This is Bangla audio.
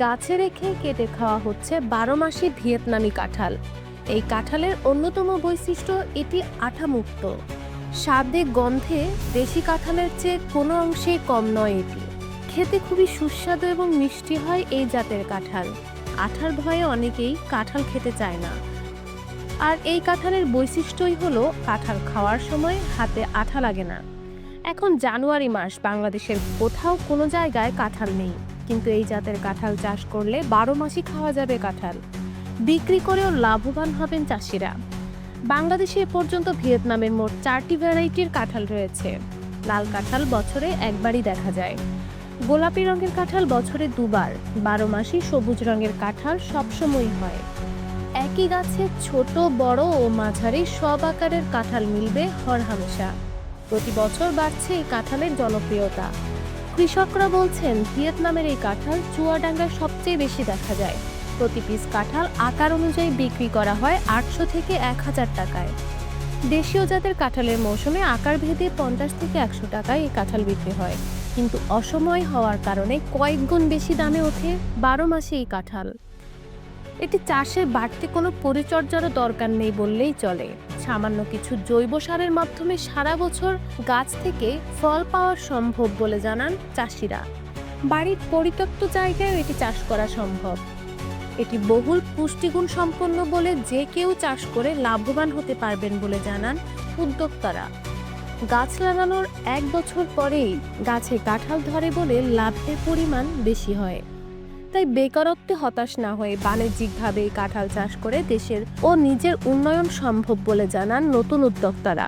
গাছে রেখে কেটে খাওয়া হচ্ছে বারো মাসি ভিয়েতনামি কাঁঠাল। এই কাঁঠালের অন্যতম বৈশিষ্ট্য, এটি আঠামুক্ত। স্বাদে, গন্ধে দেশি কাঁঠালের চেয়ে কোনো অংশেই কম নয় এটি। খেতে খুবই সুস্বাদু এবং মিষ্টি হয় এই জাতের কাঁঠাল। আঠার ভয়ে অনেকেই কাঁঠাল খেতে চায় না। আর এই কাঁঠালের বৈশিষ্ট্যই হলো, কাঁঠাল খাওয়ার সময় হাতে আঠা লাগে না। এখন জানুয়ারি মাস, বাংলাদেশের কোথাও কোনো জায়গায় কাঁঠাল নেই। কিন্তু এই জাতের কাঁঠাল চাষ করলে বারো মাসই খাওয়া যাবে কাঁঠাল। বিক্রি করেও লাভবান হবেন চাষিরা। বাংলাদেশে এ পর্যন্ত ভিয়েতনামের মোট চারটি ভ্যারাইটির কাঁঠাল রয়েছে। লাল কাঁঠাল বছরে একবারই দেখা যায়। গোলাপি রঙের কাঁঠাল বছরে দুবার। বারো মাসই সবুজ রঙের কাঁঠাল সবসময়ই হয়। একই গাছে ছোট, বড় ও মাঝারি সব আকারের কাঁঠাল মিলবে হরহামেশা প্রতি বছর বাড়ছে এই কাঁঠালের জনপ্রিয়তা। কৃষকরা বলছেন, ভিয়েতনামের এই কাঁঠাল চুয়াডাঙ্গায় সবচেয়ে বেশি দেখা যায়। প্রতি পিস কাঁঠাল আকার অনুযায়ী বিক্রি করা হয় আটশো থেকে এক হাজার টাকায়। দেশীয় জাতের কাঁঠালের মৌসুমে আকার ভেদে পঞ্চাশ থেকে একশো টাকায় এই কাঁঠাল বিক্রি হয়। কিন্তু অসময় হওয়ার কারণে কয়েক গুণ বেশি দামে ওঠে বারো মাসে এই কাঁঠাল। এটি চাষের বাড়তি কোনো পরিচর্যারও দরকার নেই বললেই চলে। সামান্য কিছু জৈব সারের মাধ্যমে সারা বছর গাছ থেকে ফল পাওয়া সম্ভব বলে জানান চাষিরা। বাড়ির পরিত্যক্ত জায়গায় এটি চাষ করা সম্ভব। এটি বহুল পুষ্টিগুণ সম্পন্ন বলে যে কেউ চাষ করে লাভবান হতে পারবেন বলে জানান উদ্যোক্তারা। গাছ লাগানোর এক বছর পরেই গাছে কাঁঠাল ধরে বলে লাভের পরিমাণ বেশি হয়। তাই বেকারত্বে হতাশ না হয়ে বাণিজ্যিকভাবে কাঁঠাল চাষ করে দেশের ও নিজের উন্নয়ন সম্ভব বলে জানান নতুন উদ্যোক্তারা।